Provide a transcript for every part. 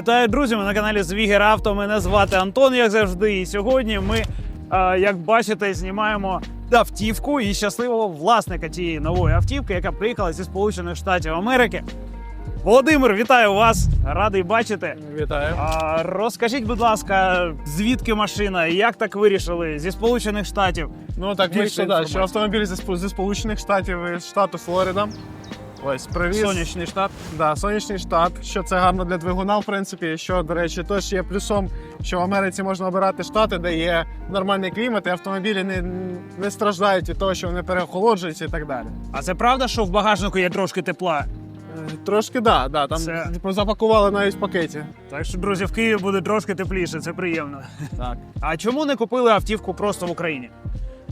Вітаю, друзі! Ми на каналі Звігер Авто. Мене звати Антон, як завжди. І сьогодні ми, е, як бачите, знімаємо автівку і щасливого власника цієї нової автівки, яка приїхала зі Сполучених Штатів Америки. Володимир, вітаю вас! Радий бачити. Вітаю. А, розкажіть, будь ласка, звідки машина? Як так вирішили? Зі Сполучених Штатів? Ну так вийшло, що автомобіль зі, Сполучених Штатів із штату Флорида. Ось привіз. Сонячний штат. Да, сонячний штат. Що це гарно для двигуна, в принципі. Що, до речі, теж є плюсом, що в Америці можна обирати штати, де є нормальний клімат, і автомобілі не, не страждають від того, що вони переохолоджуються і так далі. А це правда, що в багажнику є трошки тепла? Е, Трошки да, да, там Це- типу, запакували навіть в пакеті. Так що, друзі, в Києві буде трошки тепліше, це приємно. Так. А чому не купили автівку просто в Україні?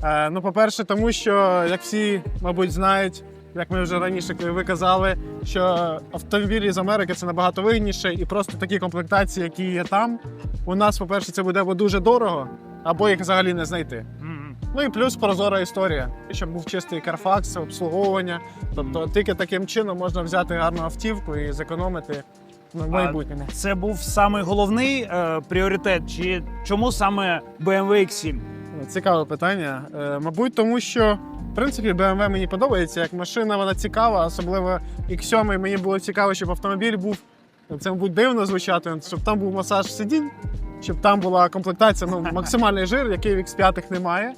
Е, ну, по-перше, тому що, як всі, мабуть, знають, як ми вже раніше ви казали, що автомобілі з Америки це набагато вигідніше, і просто такі комплектації, які є там, у нас, по-перше, це буде або дуже дорого, або їх взагалі не знайти. Ну і плюс прозора історія, щоб був чистий карфакс, обслуговування. Тобто тільки таким чином можна взяти гарну автівку і зекономити в майбутньому. Це був самий головний е, пріоритет, чи чому саме BMW X7? Цікаве питання. Е, мабуть, тому що принципі BMW мені подобається як машина, вона цікава, особливо X7 мені було цікаво, щоб автомобіль був. Це, мабуть, дивно звучати, щоб там був масаж сидінь, щоб там була комплектація, ну, максимальний жир, який в X5 немає.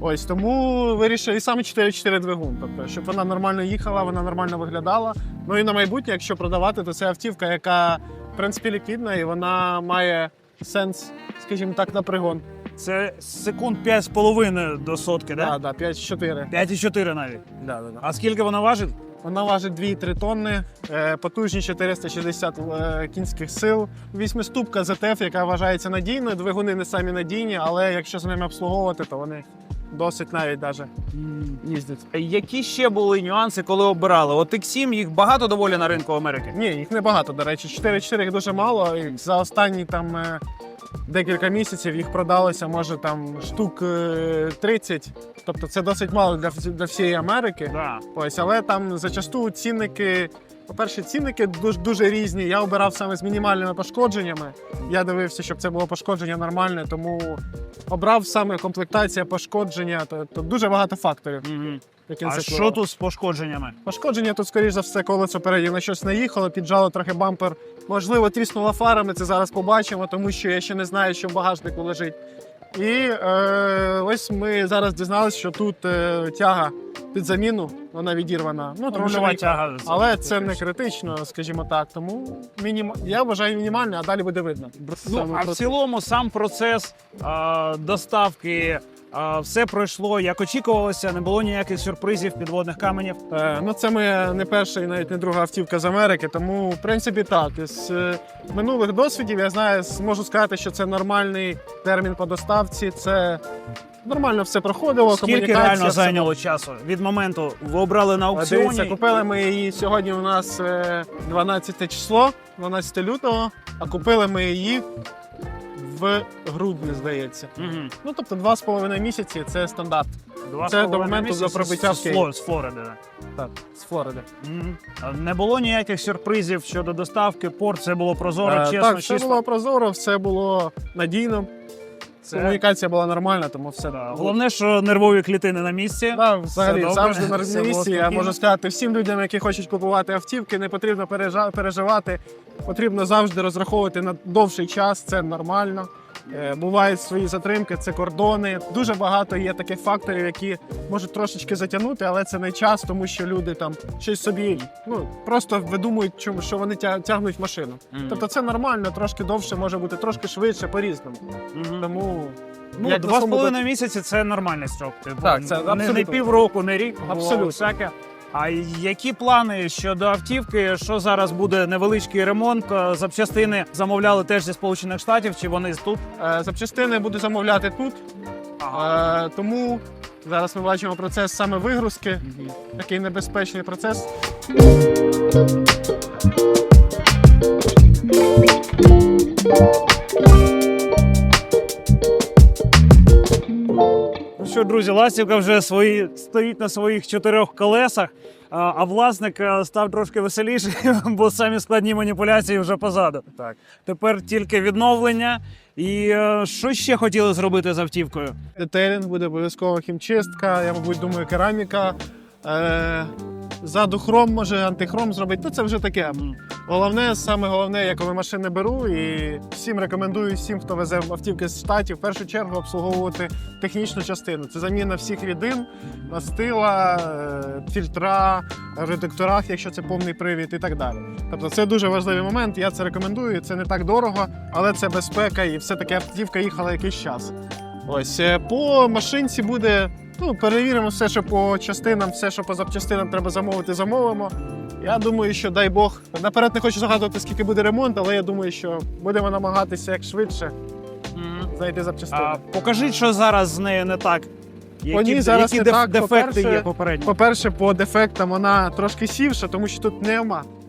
Ось тому вирішив і саме 4.4 двигун. Тобто, щоб вона нормально їхала, вона нормально виглядала. Ну і на майбутнє, якщо продавати, то це автівка, яка в принципі ліквідна і вона має сенс, скажімо так, на пригон. Це секунд 5,5 до сотки, Да, да? да, 5-4. 5,4 навіть. Да, да, да. А скільки вона важить? Вона важить 2-3 тонни, е, потужні 460 е, кінських сил. Вісьмиступка ЗТФ, яка вважається надійною. Двигуни не самі надійні, але якщо з ними обслуговувати, то вони досить навіть даже їздять. Які ще були нюанси, коли обирали? От X7 їх багато доволі на ринку Америки. Ні, їх небагато, до речі. 4-4 їх дуже мало. І за останні там е, декілька місяців їх продалося, може там штук е, 30. Тобто це досить мало для, для всієї Америки. Да. Ось, але там зачасту цінники. По-перше, цінники дуже, дуже різні. Я обирав саме з мінімальними пошкодженнями. Я дивився, щоб це було пошкодження нормальне, тому обрав саме комплектація пошкодження. То, то дуже багато факторів. Мгм. які А це що тут з пошкодженнями? Пошкодження тут, скоріш за все, колесо переді на щось наїхало, піджало трохи бампер. Можливо, тріснула фара, ми це зараз побачимо, тому що я ще не знаю, що в багажнику лежить. І е, ось ми зараз дізналися, що тут е, тяга під заміну, вона відірвана. Ну, тому що Рульова вона- тяга. Але це не критично, скажімо так. Тому мінім... я вважаю мінімально, а далі буде видно. Ну, Саме а в цілому сам процес а, доставки, а, все пройшло як очікувалося, не було ніяких сюрпризів, підводних каменів. Е, Ну, це моя не перша і навіть не друга автівка з Америки, тому в принципі так. Із е, минулих досвідів я знаю, можу сказати, що це нормальний термін по доставці. Це нормально все проходило. Скільки реально все зайняло часу від моменту ви обрали на було. Дивіться, аукціоні? купили ми її сьогодні. У нас е, 12 число, 12 лютого, а купили ми її в грудні, здається. Мгм. Ну тобто два з половиною місяці це стандарт. Два Це до моменту місяці до прибиття з, Київ. З Флориди. Так, з Флориди. А Не було ніяких сюрпризів щодо доставки, порт, все було прозоро, Е, чесно, так, все чисто. було прозоро, все було надійно. Це- Комунікація була нормальна, тому все. Да. Головне, що нервові клітини на місці. Да, взагалі добре, завжди на місці. Я можу сказати всім людям, які хочуть купувати автівки, не потрібно переживати. Потрібно завжди розраховувати на довший час. Це нормально. Е, Бувають свої затримки, це кордони. Дуже багато є таких факторів, які можуть трошечки затягнути, але це не час, тому що люди там щось собі ну просто видумують, чому що вони тя- тягнуть машину. Мгм. Тобто це нормально, трошки довше може бути, трошки швидше по-різному. Мгм. Тому Ну, як два з половиною місяці це нормальний строк. Типу, Так, це не, не півроку, не рік, Абсолютно. всяке. А які плани щодо автівки? Що зараз буде невеличкий ремонт? Е, Запчастини замовляли теж зі Сполучених Штатів, чи вони тут? Е, Запчастини буду замовляти тут, Е, тому зараз ми бачимо процес саме вигрузки, такий небезпечний процес. Ну що, друзі, ластівка вже свої стоїть на своїх чотирьох колесах, а, а власник е, став трошки веселіший, бо самі складні маніпуляції вже позаду. Так. Тепер тільки відновлення. І е, що ще хотіли зробити з автівкою? Детейлінг буде обов'язково хімчистка, я, мабуть, думаю, кераміка. Е, ззаду хром, може, антихром зробити. Ну, це вже таке. Головне, саме головне, я коли машини беру, і всім рекомендую всім, хто везе автівки з штатів, в першу чергу обслуговувати технічну частину. Це заміна всіх рідин, мастила, е, фільтра, редукторах, якщо це повний привід, і так далі. Тобто це дуже важливий момент. Я це рекомендую. Це не так дорого, але це безпека, і все-таки автівка їхала якийсь час. Ось е, по машинці буде. Ну, перевіримо все, що по частинам, все, що по запчастинам треба замовити, замовимо. Я думаю, що дай Бог. Наперед не хочу загадувати, скільки буде ремонт, але я думаю, що будемо намагатися як швидше знайти запчастини. А, покажіть, що зараз з нею не так. Які, ній зараз які не деф- так. дефекти По-перше, є попередні? По-перше, по дефектам вона трошки сівша, тому що тут.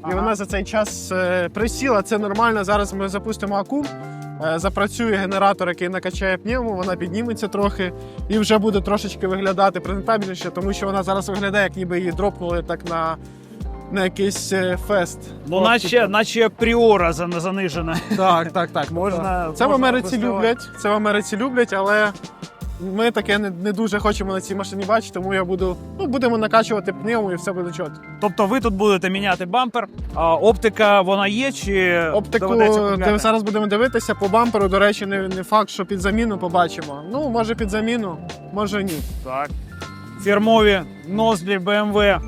Ага. І вона за цей час е, присіла. Це нормально. Зараз ми запустимо акум. е, Запрацює генератор, який накачає пневму, вона підніметься трохи і вже буде трошечки виглядати презентабельніше, тому що вона зараз виглядає, як ніби її дропнули так на, на якийсь е, фест. Ну, наче, наче пріора зан- занижена. Так, так, так. Можна- Це в можна Америці випускати. люблять. Це в Америці люблять, але ми таке не, не дуже хочемо на цій машині бачити, тому я буду. Ну, будемо накачувати пневму і все буде чітко. Тобто ви тут будете міняти бампер, а оптика вона є чи Оптику доведеться купляти? де зараз будемо дивитися по бамперу. До речі, не, не факт, що під заміну побачимо. Ну, може під заміну, може ні. Так. Фірмові ноздрі BMW.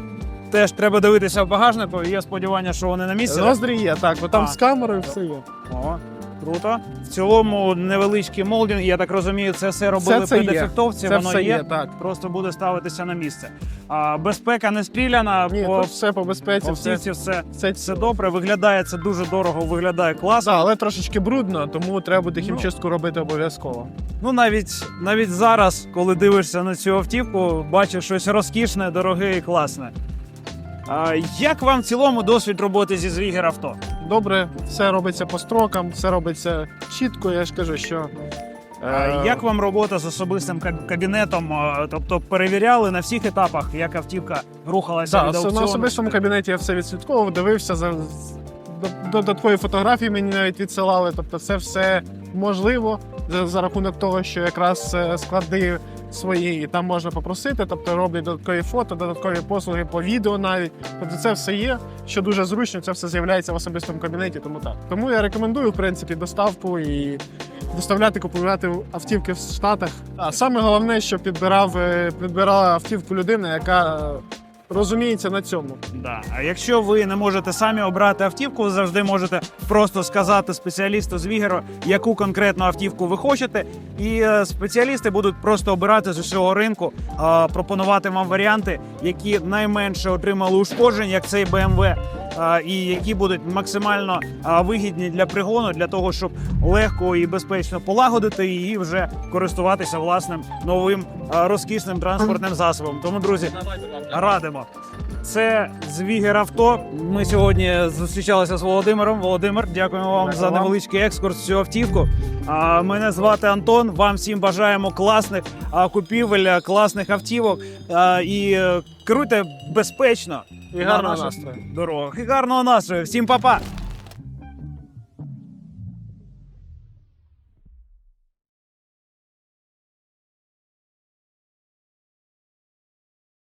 Теж треба дивитися в багажнику. Є сподівання, що вони на місці. Ноздрі є, так, бо там А. з камерою все є. О, круто. В цілому невеличкий молдинг, я так розумію, це все робили це при є. дефектовці, Це воно все є. так. Просто буде ставитися на місце. А, безпека не стріляна, Ні, по тут все по безпеці, все, автівці все, все, все добре. Виглядає це дуже дорого, виглядає класно. Да, але трошечки брудно, тому треба буде Ну. хімчистку робити обов'язково. Ну навіть навіть зараз, коли дивишся на цю автівку, бачиш щось розкішне, дороге і класне. Як вам в цілому досвід роботи зі Звігер авто? Добре, все робиться по строкам, все робиться чітко. Я ж кажу, що. А, е, Як вам робота з особистим каб- кабінетом? Тобто перевіряли на всіх етапах, як автівка рухалася Да, від на аукціону? особистому кабінеті я все відслідковував, дивився за з- до- додаткові фотографії мені навіть відсилали. Тобто, це все можливо за, за рахунок того, що якраз е, склади свої і там можна попросити, тобто роблять додаткові фото, додаткові послуги по відео навіть. Тобто це все є, що дуже зручно, це все з'являється в особистому кабінеті. Тому так. Тому я рекомендую в принципі доставку і доставляти, купувати автівки в Штатах. А саме головне, що підбирав е, підбирала автівку людина, яка розуміється на цьому. Да. А якщо ви не можете самі обрати автівку, ви завжди можете просто сказати спеціалісту з Вігеро, яку конкретну автівку ви хочете, і е, спеціалісти будуть просто обирати з усього ринку, е, пропонувати вам варіанти, які найменше отримали ушкоджень, як цей BMW, і які будуть максимально вигідні для пригону, для того, щоб легко і безпечно полагодити її і вже користуватися власним новим розкішним транспортним засобом. Тому, друзі, радимо. Це Звігер авто. Ми сьогодні зустрічалися з Володимиром. Володимир, дякуємо вам Дякую за вам. невеличкий екскурс в цю автівку. А, мене звати Антон. Вам всім бажаємо класних а, купівель, класних автівок а, і е, керуйте безпечно І гарного настрою. дорогах. І гарного настрою. Всім па-па!